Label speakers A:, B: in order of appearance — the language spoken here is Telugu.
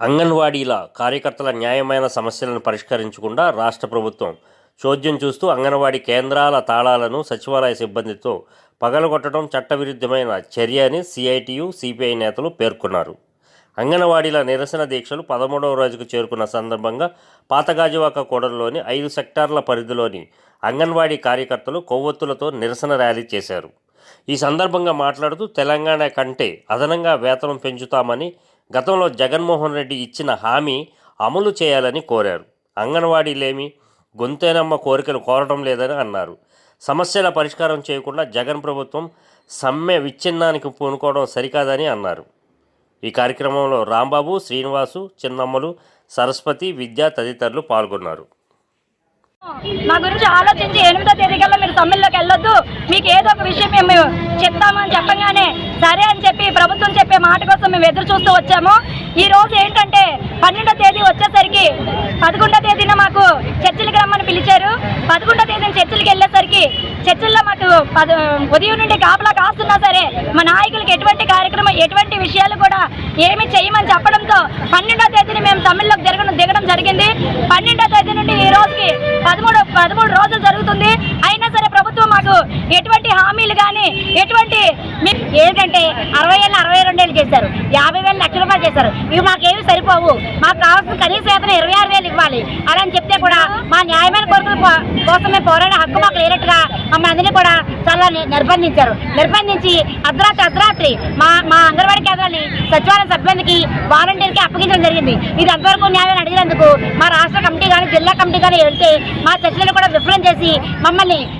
A: అంగన్వాడీల కార్యకర్తల న్యాయమైన సమస్యలను పరిష్కరించకుండా రాష్ట్ర ప్రభుత్వం చోద్యం చూస్తూ అంగన్వాడీ కేంద్రాల తాళాలను సచివాలయ సిబ్బందితో పగలగొట్టడం చట్టవిరుద్ధమైన చర్య అని సిఐటియు సిపిఐ నేతలు పేర్కొన్నారు. అంగన్వాడీల నిరసన దీక్షలు పదమూడవ రోజుకు చేరుకున్న సందర్భంగా పాతగాజువాక కూడలిలోని ఐదు సెక్టార్ల పరిధిలోని అంగన్వాడీ కార్యకర్తలు కొవ్వొత్తులతో నిరసన ర్యాలీ చేశారు. ఈ సందర్భంగా మాట్లాడుతూ తెలంగాణ కంటే అదనంగా వేతనం పెంచుతామని గతంలో జగన్మోహన్ రెడ్డి ఇచ్చిన హామీ అమలు చేయాలని కోరారు. అంగన్వాడీలేమి గొంతేనమ్మ కోరికలు కోరడం లేదని అన్నారు. సమస్యల పరిష్కారం చేయకుండా జగన్ ప్రభుత్వం సమ్మె విచ్ఛిన్నానికి పూనుకోవడం సరికాదని అన్నారు. ఈ కార్యక్రమంలో రాంబాబు శ్రీనివాసు చిన్నమ్మలు సరస్వతి విద్య తదితరులు పాల్గొన్నారు.
B: మా గురించి ఆలోచించి ఎనిమిదో తేదీ కల్లా మీరు సమ్మెల్లోకి వెళ్ళొద్దు. మీకు ఏదో ఒక విషయం మేము చెప్తామని చెప్పగానే సరే అని చెప్పి ప్రభుత్వం చెప్పే మాట కోసం మేము ఎదురు చూస్తూ వచ్చాము. ఈ రోజు ఏంటంటే పన్నెండో తేదీ వచ్చేసరికి పదకొండో తేదీన మాకు చర్చిలకు రమ్మని పిలిచారు. పదకొండో తేదీన చర్చిలకు వెళ్ళేసరికి చర్చిల్లో మాకు ఉదయం నుండి కాపలా కాస్తున్నా సరే మా నాయకులకి ఎటువంటి కార్యక్రమం ఎటువంటి విషయాలు కూడా ఏమి చేయమని చెప్పడంతో పన్నెండో తేదీని మేము తమిళ్ళోకి దిగడం దిగడం జరిగింది. పన్నెండో తేదీ రోజుకి పదమూడు పదమూడు రోజులు జరుగుతుంది. అయినా సరే ప్రభుత్వం మాకు ఎటువంటి హామీలు కానీ ఎటువంటి మీ- ఏంటంటే అరవై ఏళ్ళు అరవై రెండు ఏళ్ళు చేశారు. యాభై వేలు లక్ష రూపాయలు చేశారు. ఇవి మాకేమి సరిపోవు. మాకు కావాల్సిన కనీసం వేతనం అలా అని చెప్తే కూడా మా న్యాయమైన కోరికల కోసమే కోసం మేము పోరాడే హక్కు మాకు లేనట్టుగా మమ్మల్ని అందరినీ కూడా చాలా నిర్బంధించారు. నిర్బంధించి అర్ధరాత్రి అర్ధరాత్రి మా మా అంగన్వాడీ కేంద్రాన్ని సచివాలయ సిబ్బందికి వాలంటీర్కి అప్పగించడం జరిగింది. ఇది అంతవరకు న్యాయం అడిగినందుకు మా రాష్ట్ర కమిటీ కానీ జిల్లా కమిటీ కానీ వెళ్తే మా చర్చలను కూడా విఫలం చేసి మమ్మల్ని